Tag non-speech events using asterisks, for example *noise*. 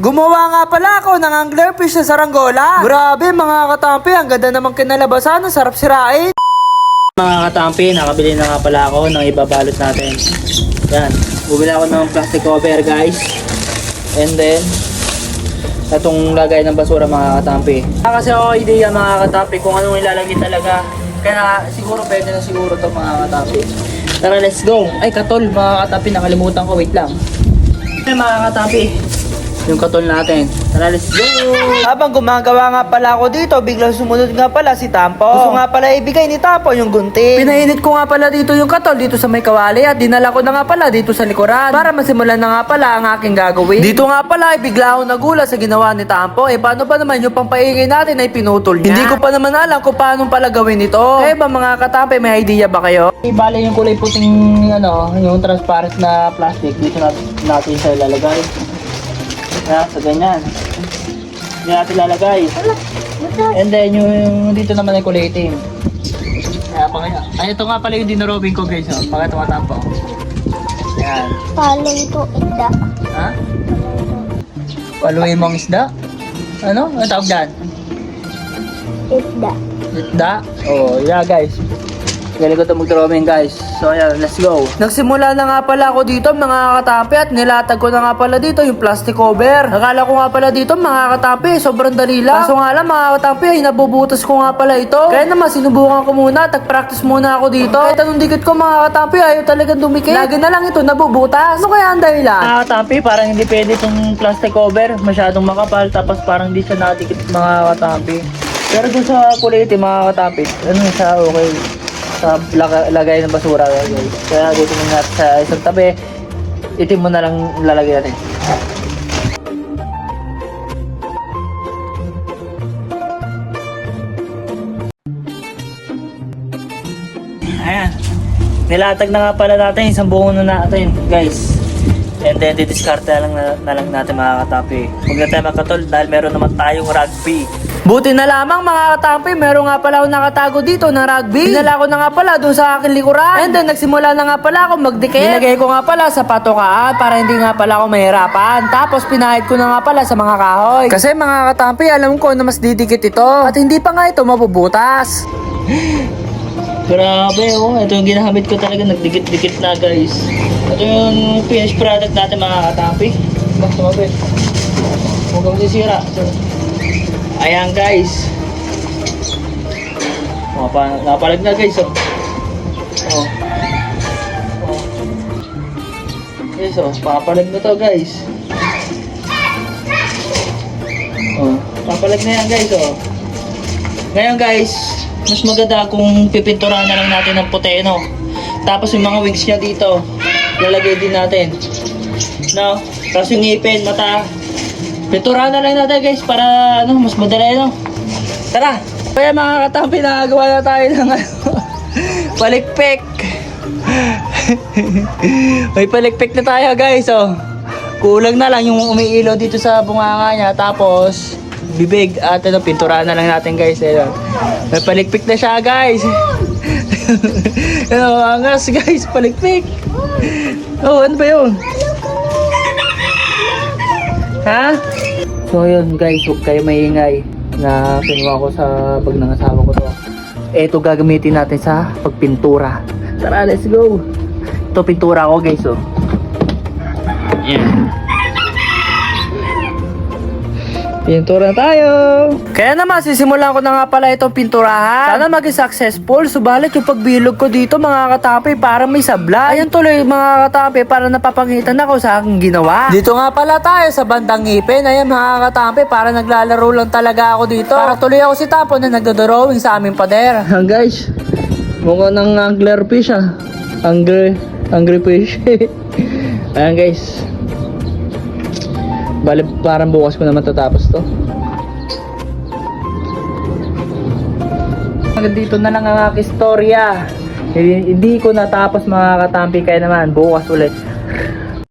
Gumawa nga pala ako ng anglerfish sa saranggola. Grabe mga katampi, ang ganda naman kinalabasan, ang sarap sirain. Mga katampi, nakabili na nga pala ako ng ibabalot natin. Yan, bumili ako ng plastic cover guys. And then, itong lagay ng basura mga katampi. Kasi ako idea mga katampi kung anong ilalagay talaga. Kaya siguro pwede na siguro to mga katampi. Tara, let's go. Ay, katol mga katampi, nakalimutan ko. Wait lang. Ay, mga katampi, yung katol natin. Tara, let's go. Habang gumagawa nga pala ako dito, biglang sumunod nga pala si Tampo. Gusto nga pala ibigay ni Tampo yung gunting. Pinainit ko nga pala dito yung katol dito sa may kawali at dinala ko na nga pala dito sa likuran para masimulan na nga pala ang aking gagawin. Dito nga pala, ay bigla ako nagulat sa ginawa ni Tampo. Eh paano ba naman yung pampaingay natin ay pinutol niya? Hindi ko pa naman alam kung paano pala gawin ito. Kaya ba mga katampi, may idea ba kayo? Ibali yung kulay puting ano, yung transparent na plastic dito natin, natin siya ilalagay. Yeah, sa ganyan. Hindi natin ilalagay. And then yung, dito naman ay itim. Kaya pa kaya. Ay, ito nga pala yung dinarobing ko guys. Oh. Pakita ko tampo. Yan. Paling to isda. Ha? Paluin mong isda? Ano? Ano tawag dyan? Isda. Isda? Oh, yeah guys. Galing ko ito mag-drawing guys. So ayan, let's go. Nagsimula na nga pala ako dito mga katampi at nilatag ko na nga pala dito yung plastic cover. Akala ko nga pala dito mga katampi, sobrang dali lang. Kaso nga lang mga katampi ay nabubutas ko nga pala ito. Kaya naman sinubukan ko muna, tag-practice muna ako dito. Kahit anong dikit ko mga katampi ayaw talagang dumikit. Lagi na lang ito nabubutas. Ano kaya ang dahilan? Mga katampi, parang hindi pwede itong plastic cover. Masyadong makapal, tapos parang hindi siya nakadikit mga katampi. Pero dun sa kulay itim, mga katampi, ano siya okay sa laga- lagay ng basura guys. Kaya dito muna natin sa isang tabi, itim mo na lang lalagay natin. Ayan. Nilatag na nga pala natin isang buong na natin, guys. And then, didiscard na lang, na, na lang natin mga katapi. Huwag na tayo makatol dahil meron naman tayong rugby. Buti na lamang mga katampi, meron nga pala ako nakatago dito ng rugby. Dinala ko na nga pala doon sa aking likuran. And then nagsimula na nga pala ako magdikit. Nilagay ko nga pala sa patokaan para hindi nga pala ako mahirapan. Tapos pinahid ko na nga pala sa mga kahoy. Kasi mga katampi, alam ko na mas didikit ito. At hindi pa nga ito mabubutas. *gasps* Grabe, oh. Ito yung ginamit ko talaga. Nagdikit-dikit na, guys. Ito yung finished product natin, mga katapi. Bak, tumabi. Huwag kang sisira. Ito. Ayan, guys. Oh, pa, napalag na, guys, oh. Oh. Oh. Guys, oh. Papalag na to, guys. Oh. Papalag na yan, guys, oh. Ngayon guys, mas maganda kung pipinturahan na lang natin ng puti, no? Tapos yung mga wings niya dito, lalagay din natin. No? Tapos yung ngipin, mata, pinturahan na lang natin guys para ano, mas madali, no? Tara! Kaya mga katampi, nakagawa na tayo ng ano, *laughs* palikpik. *laughs* May palikpik na tayo guys, oh. Kulang na lang yung umiilaw dito sa bunganga niya. Tapos, bibig at ano, pintura na lang natin guys. Ayun. May palikpik na siya guys. *laughs* ano, angas guys, palikpik. Oh, ano ba yun? Ha? So yun guys, huwag kayo maingay na kinuha ko sa bag ng asawa ko to. Ito gagamitin natin sa pagpintura. Tara, let's go. Ito pintura ko guys, oh. Yan. Pintura tayo! Kaya naman, sisimulan ko na nga pala itong pinturahan. Sana maging successful. Subalit yung pagbilog ko dito, mga katapi, parang may sabla. Ayun tuloy, mga katapi, para napapangitan ako sa aking ginawa. Dito nga pala tayo sa bandang ngipin. Ayan, mga katapi, para naglalaro lang talaga ako dito. Para tuloy ako si Tapo na nagdodrawing sa aming pader. Guys, mukha ng angler fish ah. Angry, angry fish. *laughs* Ayan guys. Bale, parang bukas ko naman tatapos to. Hanggang dito na lang ang aking istorya. Hindi, hindi ko natapos mga katampi kaya naman bukas ulit.